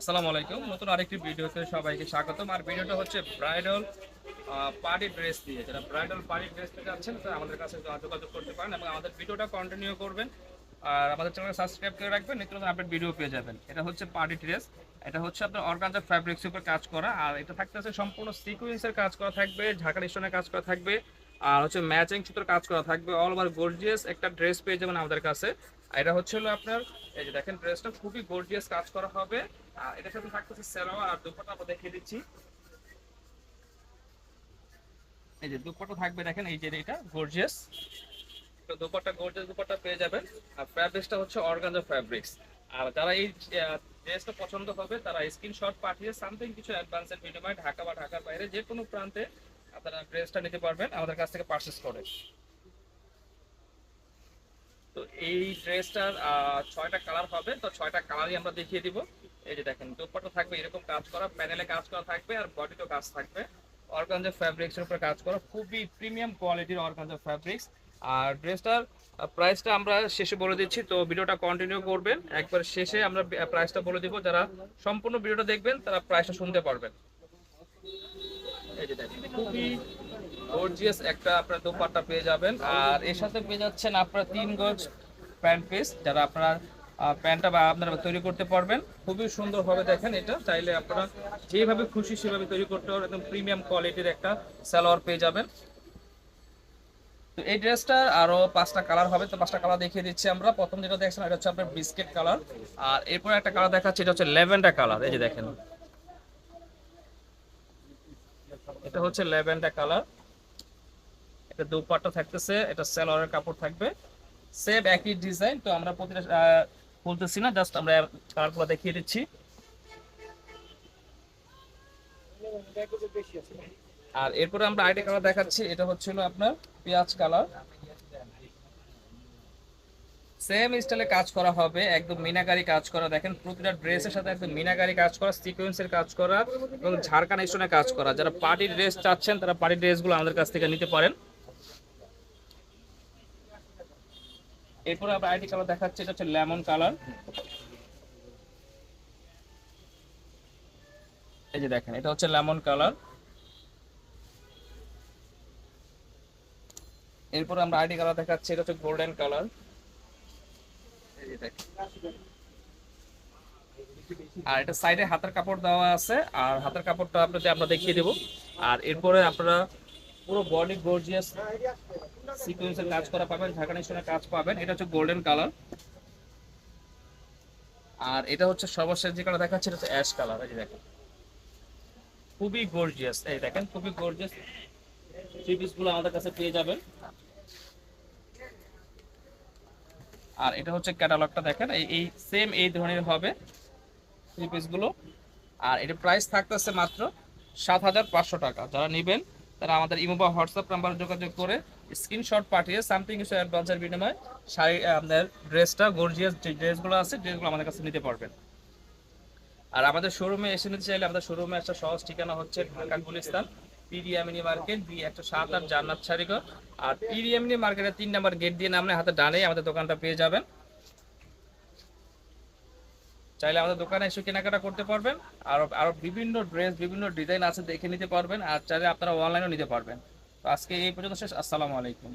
আসসালামু আলাইকুম। নতুন আরেকটি ভিডিওতে সবাইকে স্বাগতম। আর ভিডিওটা হচ্ছে ব্রাইডাল পার্টি ড্রেস দিয়ে। যারা ব্রাইডাল পার্টি ড্রেস নিতে যাচ্ছেন, তারা আমাদের কাছে যোগাযোগ করতে পারেন এবং আমাদের ভিডিওটা কন্টিনিউ করবেন। আর আমাদের চ্যানেল সাবস্ক্রাইব করে রাখবেন, নিত্য নতুন আপডেট ভিডিও পেয়ে যাবেন। এটা হচ্ছে পার্টি ড্রেস। এটা হচ্ছে আপনার অর্গানজা ফ্যাব্রিক্স উপর কাজ করা। আর এটা থাকতে থাকতেছে সম্পূর্ণ সিকুয়েন্সের কাজ করা থাকবে, ঢাকা স্টোনের কাজ করা থাকবে। আর হচ্ছে ম্যাচিং সুতোর কাজ করা থাকবে। অল ওভার গর্জিয়াস একটা ড্রেস পেয়ে যাবেন আমাদের কাছে। এটা হচ্ছে হলো আপনার, এই যে দেখেন ড্রেসটা খুবই গর্জিয়াস কাজ করা হবে। আর এটার সাথে থাকতেছে সেলোয়ার আর দুপাটা আমরা দেখিয়ে দিচ্ছি। এই যে দুপাটা থাকবে দেখেন, এই যে এটা গর্জিয়াস তো দুপাটা গর্জিয়াস দুপাটা পেয়ে যাবেন। আর ফ্যাব্রিক্সটা হচ্ছে অর্গানজা ফ্যাব্রিক্স আর যারা এই ড্রেসটা পছন্দ হবে, তারা স্ক্রিনশট পাঠিয়ে সামথিং কিছু অ্যাডভান্সের বিনিময়ে ঢাকা বা ঢাকার বাইরে যে কোনো প্রান্তে আপনারা ড্রেসটা নিতে পারবেন, আমাদের কাছ থেকে পারচেস করে। তো এই ড্রেসটার ছয়টা কালার হবে, তো ছয়টা কালারই আমরা দেখিয়ে দিব। এই যে দেখেন দুপাটা থাকবে এরকম কাজ করা, প্যানেলে কাজ করা থাকবে আর বডিতেও কাজ থাকবে। অর্গানজা ফ্যাব্রিক্সের উপরে কাজ করা, খুবই প্রিমিয়াম কোয়ালিটির অর্গানজা ফ্যাব্রিক্স। আর ড্রেসটার প্রাইসটা আমরা শেষে বলে দিচ্ছি, তো ভিডিওটা কন্টিনিউ করবেন। একবার শেষে আমরা প্রাইসটা বলে দিব। যারা সম্পূর্ণ ভিডিওটা দেখবেন, তারা প্রাইসটা শুনতে পারবেন। এই খুবই গর্জিয়াস একটা পেয়ে যাবেন। আর এর সাথে পেয়ে যাচ্ছেন আপনারা তিন গজ প্যান্ট পিস যারা আপনারা প্যান্টটা বা আপনারা তৈরি করতে পারবেন। খুবই সুন্দরভাবে দেখেন এটা। চাইলে আপনারা যেভাবে খুশি সেভাবে তৈরি করতে পারবেন। একদম প্রিমিয়াম কোয়ালিটির একটা সালোয়ার পেয়ে যাবেন। তো এই ড্রেসটার আরও পাঁচটা কালার হবে। তো পাঁচটা কালার দেখিয়ে দিচ্ছি আমরা। প্রথম যেটা দেখছেন, এটা হচ্ছে আপনার বিস্কিট কালার। আর এরপরে একটা কালার দেখাচ্ছি, এটা হচ্ছে ল্যাভেন্ডার কালার। এই যে দেখেন। এটা হচ্ছে ল্যাভেন্ডার কালার। এটা দুপাট্টা থাকতেছে, এটা সেলোয়ারের কাপড় থাকবে। সেম একই ডিজাইন তো আমরা প্রতিটা বলতেছি না জাস্ট আমরা কালারগুলো দেখিয়ে দিচ্ছি। আর এরপরে আমরা আইডি কালার দেখাচ্ছি, এটা হচ্ছিল আপনার পেঁয়াজ কালার সেম স্টাইলে কাজ করা হবে, একদম মিনাকারি কাজ করা। দেখেন, প্রতিটা ড্রেসের সাথে একদম মিনাকারি কাজ করা সিকোয়েন্সের কাজ করা এবং ঝাড়খান স্টোনের কাজ করা। যারা পার্টি ড্রেস চাচ্ছেন, তারা পার্টি ড্রেসগুলো আমাদের কাছ থেকে নিতে পারেন। এরপরে আমরা আইডি কালার দেখাচ্ছি, এটা হচ্ছে লেমন কালার এই যে দেখেন, এটা হচ্ছে লেমন কালার এরপর আমরা আইডি কালার দেখাচ্ছি, এটা হচ্ছে গোল্ডেন কালার আর এটা সাইডে হাতের কাপড় দেওয়া আছে, আর হাতের কাপড়টা আপনাদের আমরা দেখিয়ে দেব। আর এরপরে আপনারা পুরো বডি গর্জিয়াস সিকোয়েন্সের কাজ করা পাবেন ঢাকানি স্টোনের কাজ পাবেন। এটা হচ্ছে গোল্ডেন কালার আর এটা হচ্ছে সর্বশেষ যে কালার দেখাচ্ছে, এটা হচ্ছে অ্যাশ কালার এই দেখেন। খুবই গর্জিয়াস এই দেখেন, খুবই গর্জিয়াস থ্রি পিসগুলো আমাদের কাছে পেয়ে যাবেন। আর এটা হচ্ছে ক্যাটালগটা দেখেন, এই সেম এই ধরনের হবে থ্রি পিসগুলো আর এটা প্রাইস থাকতেছে মাত্র সাত হাজার পাঁচশো টাকা। যারা নেবেন, তারা আমাদের ইমো বা হোয়াটসঅ্যাপ নাম্বারে যোগাযোগ করে স্ক্রিনশট পাঠিয়ে সামথিং কিছু অ্যাডভান্সের বিনিময়ে শাড়ি আপনার ড্রেসটা গর্জিয়াস যে ড্রেসগুলো আছে ড্রেসগুলো আমাদের কাছে নিতে পারবেন। আর আমাদের শোরুমে এসে নিতে চাইলে আমাদের শোরুমে একটা সহজ ঠিকানা হচ্ছে ঢাকা গুলিস্তান। পিডিএমনি মার্কেট দুই একশো সাত আট জান্নাত শাড়িঘর আর পিডিএমনি মার্কেটের তিন নাম্বার গেট দিয়ে নামলে হাতে ডানে আমাদের দোকানটা পেয়ে যাবেন। চাইলে আমাদের দোকানে এসে কেনাকাটা করতে পারবেন। আর আরও বিভিন্ন ড্রেস, বিভিন্ন ডিজাইন আছে দেখে নিতে পারবেন। আর চাইলে আপনারা অনলাইনেও নিতে পারবেন। তো আজকে এই পর্যন্ত শেষ। আসসালামু আলাইকুম।